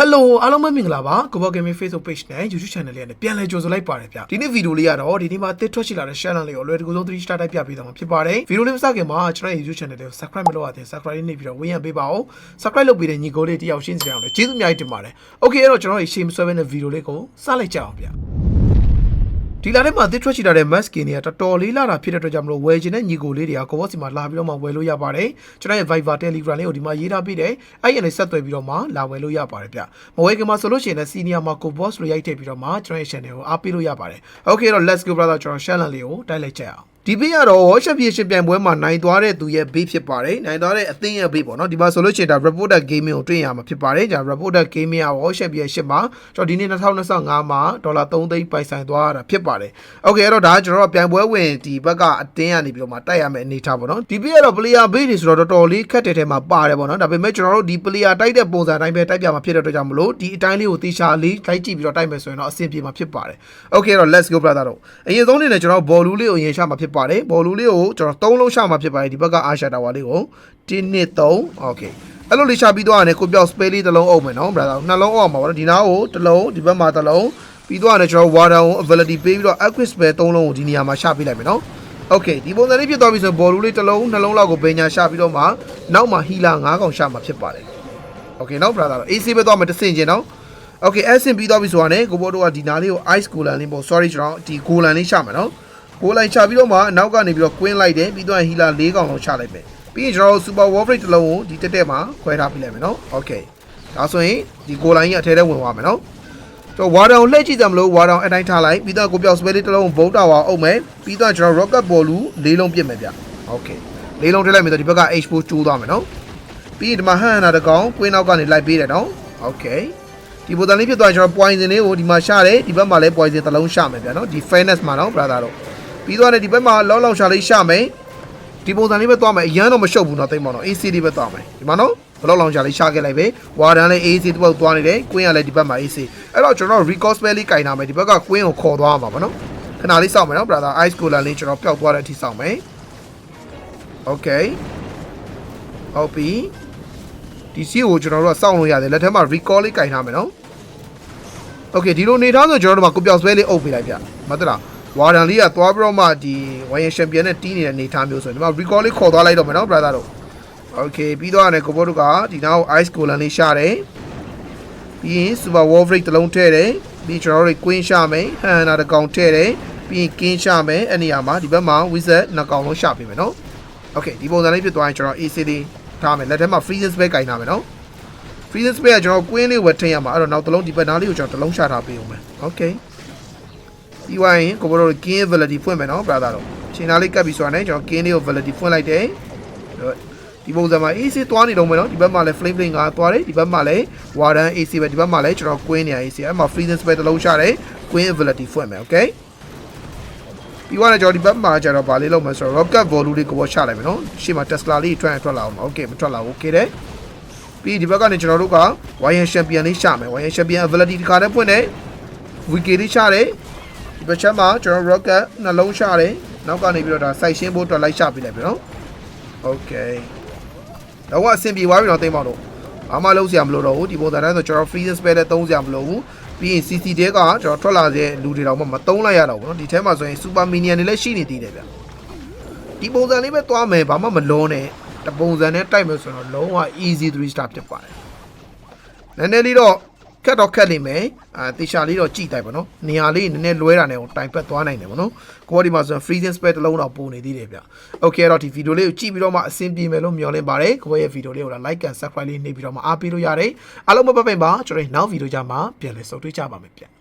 Hello အားလုံးပဲမင်္ဂလာပါကိုဘော Gaming Facebook Page နဲ့ YouTube Channel လေးနဲ့ပြန်လည်ကြိုဆိုလိုက်ပါတယ်ဗျဒီနေ့ဗီဒီယိုလေးကတော့ဒီနေ့မှာတစ်ထွက်ရှိလာတဲ့ channel လေးကိုအလွယ်တကူဆုံး3 star တိုက်ပြပေးသွားမှာဖြစ်ပါတယ်ဗီဒီယိုလေးမစခင်မှာကျွန်တော်ရဲ့ YouTube Channel လေးကို subscribe မလုပ်ရသေး subscribe လေးနှိပ်ပြီးတော့ဝင်ရပေးပါဦး subscribe လုပ်ပြီးတဲ့ညီကိုလေးတယောက်ရှင်းစီအောင်လည်းကျေးဇူးအများကြီးတင်ပါတယ် Okay အဲ့တော့ကျွန်တော်ရဲ့ရှေ့မဆွဲဘဲနဲ့ဗီဒီယိုလေးကိုစလိုက်ကြအောင်ဗျ ဒီလာထဲမှာတစ်ထွက်ရှိလာတဲ့ mask တွေကတော်တော်လေးလာတာဖြစ်တဲ့အတွက်ကြောင့်မလို့ဝယ်ချင်တဲ့ညီကိုလေးတွေကကိုဘော့စီမှာလာပြီးတော့မှဝယ်လို့ရပါတယ်ကျွန်တော်ရဲ့ Viber Telegram လေးကိုဒီမှာရေးထားပြီးတယ်အဲ့ရနေဆက်သွယ်ပြီးတော့မှလာဝယ်လို့ရပါတယ်ဗျမဝယ်ခင်မှာဆိုလို့ရှိရင်လည်း senior မှာကို boss လို့ရိုက်ထည့်ပြီးတော့မှကျွန်တော်ရဲ့ channel ကိုအားပေးလို့ရပါတယ် Okay တော့ let's go brother ကျွန်တော် channel လေးကိုတိုက်လိုက်ကြရအောင် ဒီဘေးကတော့ဝါရှက်ပြေရှင်ပြိုင်ပွဲမှာနိုင်သွားတဲ့သူရဲ့ဘေးဖြစ်ပါတယ်နိုင်သွားတဲ့အသင်းရဲ့ဘေးပေါ့နော်ဒီမှာဆိုလို့ရှိရင်ဒါ reporter gaming ကိုတွေ့ရမှာဖြစ်ပါတယ်ကြာ reporter gaming ကဝါရှက်ပြေရှင်မှာကျွန်တော်ဒီနေ့2025မှာဒေါ်လာ3သိန်းပိုင်ဆိုင်သွားတာဖြစ်ပါတယ် okay အဲ့တော့ဒါကကျွန်တော်တို့ပြိုင်ပွဲဝင်ဒီဘက်ကအသင်းကနေပြီးတော့မှတိုက်ရမယ့်အနေထားပေါ့နော်ဒီဘေးကတော့ player base တွေဆိုတော့တော်တော်လေးခက်တဲ့ထဲမှာပါတယ်ပေါ့နော်ဒါပေမဲ့ကျွန်တော်တို့ဒီ player တိုက်တဲ့ပုံစံအတိုင်းပဲတိုက်ပြမှာဖြစ်တဲ့အတွက်ကြောင့်မလို့ဒီအတိုင်းလေးကိုသေချာလေးလိုက်ကြည့်ပြီးတော့တိုက်မယ်ဆိုရင်တော့အဆင်ပြေမှာဖြစ်ပါတယ် okay အဲ့တော့ let's go brother တို့အရင်ဆုံးနေနဲ့ကျွန်တော်ဘောလုံးလေးကိုအရင်ရှာမှာဖြစ်ပါတယ်ဘော်လူးလေးကိုကျွန်တော်၃လုံးရှာမှာဖြစ်ပါတယ်ဒီဘက်ကအာရှာတာဝါလေးကို1 2 3 okay အဲ့လိုလေးရှာပြီးတော့ရတယ်ကိုပြောက် spray လေးတစ်လုံးအုပ်မယ်နော် brother နှလုံးအုပ်အောင်ပါဗောနော်ဒီနားကိုတစ်လုံးဒီဘက်မှာတစ်လုံးပြီးတော့ရတယ်ကျွန်တော် water ကို availability ပေးပြီးတော့ aquis spray ၃လုံးကိုဒီနေရာမှာရှာပေးလိုက်မယ်နော် Okay ဒီပုံစံလေးဖြစ်သွားပြီဆိုဘော်လူးလေးတစ်လုံးနှလုံးလောက်ကိုပင်ညာရှာပြီးတော့မှနောက်မှာ healer ၅កောင်ရှာမှာဖြစ်ပါတယ် Okay နော် brother AC ပဲသွားမယ်တစ်ဆင့်ချင်းနော် Okay အဆင့်ပြီးသွားပြီဆိုတာနဲ့ကိုဘောတို့ကဒီနာလေးကို ice cooler လေးပေါ့ sorry ကျွန်တော်ဒီ cooler လေးရှာမယ်နော် ကိုလိုက်ချပြီးတော့မှနောက်ကနေပြီးတော့ကွင်းလိုက်တယ်ပြီးတော့ဟီလာ၄កောင်လောက်ချလိုက်မယ်ပြီးရင်ကျွန်တော်တို့ super warframe တစ်လုံးကိုဒီတက်တက်မှာခွဲထားပြလိုက်မယ်နော် okay ဒါဆိုရင်ဒီကိုလိုင်းကြီးအထဲထဲဝင်သွားမယ်နော်ကျွန်တော်ဝါတောင်လှည့်ကြည့်တယ်မလို့ဝါတောင်အတိုင်းထားလိုက်ပြီးတော့ကိုပြောက်စပယ်လေးတစ်လုံးဘုံတာဝါအုပ်မယ်ပြီးတော့ကျွန်တော် rocket ball လူ၄လုံးပြစ်မယ်ဗျ okay ၄လုံးထည့်လိုက်မယ်ဆိုဒီဘက်က H4 ကျိုးသွားမယ်နော်ပြီးရင်ဒီမှာဟန်ဟန်နာတစ်ကောင်ကွင်းနောက်ကနေလိုက်ပေးတယ်နော် okay ဒီပုံစံလေးဖြစ်သွားရင်ကျွန်တော် poison လေးကိုဒီမှာရှာတယ်ဒီဘက်မှာလည်း poison တစ်လုံးရှာမယ်ဗျာနော်ဒီ fairness မှာနော် brother တို့ ပြီးသွားတယ်ဒီဘက်မှာလောက်လောက်ရှာလေးရှာမယ်ဒီပုံစံလေးပဲသွားမယ်အရန်တော့မရှုပ်ဘူးနော်တိတ်မောင်တော့ AC လေးပဲသွားမယ်ဒီမှာနော်ဘလောက်လောင်ချာလေးရှာခဲ့လိုက်ပဲဝါဒန်လည်း AC တစ်ပုတ်သွားနေတယ်ကွင်းကလည်းဒီဘက်မှာ AC အဲ့တော့ကျွန်တော် record spell လေးကင်တာမယ်ဒီဘက်ကကွင်းကိုခေါ်သွားမှာပါနော်ခဏလေးစောင့်မယ်နော် brother ice cooler လေးကျွန်တော်ပျောက်သွားတဲ့အထိစောင့်မယ် okay ဟုတ်ပြီဒီစီကိုကျွန်တော်တို့ကစောင့်လို့ရတယ်လက်ထက်မှာ record လေးကင်ထားမယ်နော် okay ဒီလိုနေသားဆိုကျွန်တော်တို့မှာကိုပျောက် spell လေးအုပ်ပေးလိုက်ပြမဟုတ်လား ဝါဒန်လေးကသွားပြီးတော့မှဒီဝိုင်ယန်ချန်ပီယံနဲ့တီးနေတဲ့အနေထားမျိုးဆိုရင်ဒီမှာ recall လေးခေါ်သွားလိုက်တော့မယ်နော် brother တို့ okay ပြီးတော့ရတယ်ကိုဘောတို့ကဒီနောက် ice golem လေးရှာတယ်ပြီးရင် super wolverine တစ်လုံးထည့်တယ်ပြီးကျွန်တော်တို့ queen ရှာမယ်ဟန်နာတစ်ကောင်ထည့်တယ်ပြီးရင် king ရှာမယ်အဲ့နေရာမှာဒီဘက်မှာ wizard နှစ်ကောင်လုံးရှာပေးမယ်နော် okay ဒီပုံစံလေးဖြစ်သွားရင်ကျွန်တော် AC လေးထားမယ်လက်ထဲမှာ freezing spell ကင်ထားမယ်နော် freezing spell ကကျွန်တော် queen လေးဝယ်ထည့်ရမှာအဲ့တော့နောက်တစ်လုံးဒီဘက်နားလေးကိုကျွန်တော်တစ်လုံးရှာထားပေးအောင်မယ် okay ပြီးသွားရင်ကိုဘတို့ gain validity ဖွင့်မယ်နော် brother တို့ချိန်သားလေးကပ်ပြီးဆိုတာနဲ့ကျွန်တော် gain လေးကို validity ဖွင့်လိုက်တယ်ဒီပုံစံမှာ AC သွားနေတော့မယ်နော်ဒီဘက်မှာလည်း flame flame ကသွားတယ်ဒီဘက်မှာလည်း warden AC ပဲဒီဘက်မှာလည်းကျွန်တော် queen နေရ AC အဲ့မှာ freezing spell တစ်လုံးရှာတယ် queen validity ဖွင့်မယ် okay ပြီးသွားတယ်ကျွန်တော်ဒီဘက်မှာကျတော့ဗာလေးလုံးမယ်ဆိုတော့ rocket volume လေးကိုပေါ်ချလိုက်မယ်နော်ရှေ့မှာ Tesla လေးထွက်ထွက်လာအောင် okay မထွက်လာဘူး okay တယ်ပြီးဒီဘက်ကနေကျွန်တော်တို့က Wire Champion လေးရှာမယ် Wire Champion ability တခါတည်းပွင့်တယ် wiki လေးရှာတယ်ဒီ ဘက်ချက်မှာကျွန်တော် rocket နှလုံးရှာတယ်နောက်ကနေပြီးတော့ဒါစိုက်ရှင်းဖို့အတွက်လိုက်ရှာပြလိုက်ပြီနော် okay တော့အဆင်ပြေသွားပြီနော်တိမ်ပေါတော့ဘာမှလုပ်စရာမလိုတော့ဘူးဒီပုံစံတိုင်းဆိုကျွန်တော် freeze spell လည်းသုံးစရာမလိုဘူးပြီးရင် CC တဲကကျွန်တော်ထွက်လာတဲ့လူတွေတော့မှမသုံးလိုက်ရတော့ဘူးနော်ဒီထဲမှာဆိုရင် super minion တွေလည်းရှိနေသေးတယ်ဗျဒီပုံစံလေးပဲသွားမယ်ဘာမှမလုံးနဲ့တပုံစံနဲ့တိုက်မယ်ဆိုတော့လုံးဝ easy 3 star ဖြစ်ပါတယ်နည်းနည်းလေးတော့ ခက်တော့ခက်နေမယ်အာတေချာလေးတော့ကြည့်တိုက်ပါနော်နေရာလေးနည်းနည်းလွဲတာနဲ့ကိုတိုင်ပတ်သွားနိုင်တယ်ဗောနော်ကိုကဒီမှာဆိုရင် freezing spell တစ်လုံးတော့ပုံနေသေးတယ်ဗျ okay အဲ့တော့ဒီဗီဒီယိုလေးကိုကြည့်ပြီးတော့မှအဆင်ပြေမယ်လို့မျှော်လင့်ပါတယ်ကိုရဲ့ဗီဒီယိုလေးကိုလည်း like and subscribe လေးနှိပ်ပြီးတော့မှအားပေးလို့ရတယ်အားလုံးပဲပတ်ပိန်ပါကျွန်တော်နောက်ဗီဒီယိုကြမှာပြန်လည်ဆုံတွေ့ကြပါမယ်ဗျ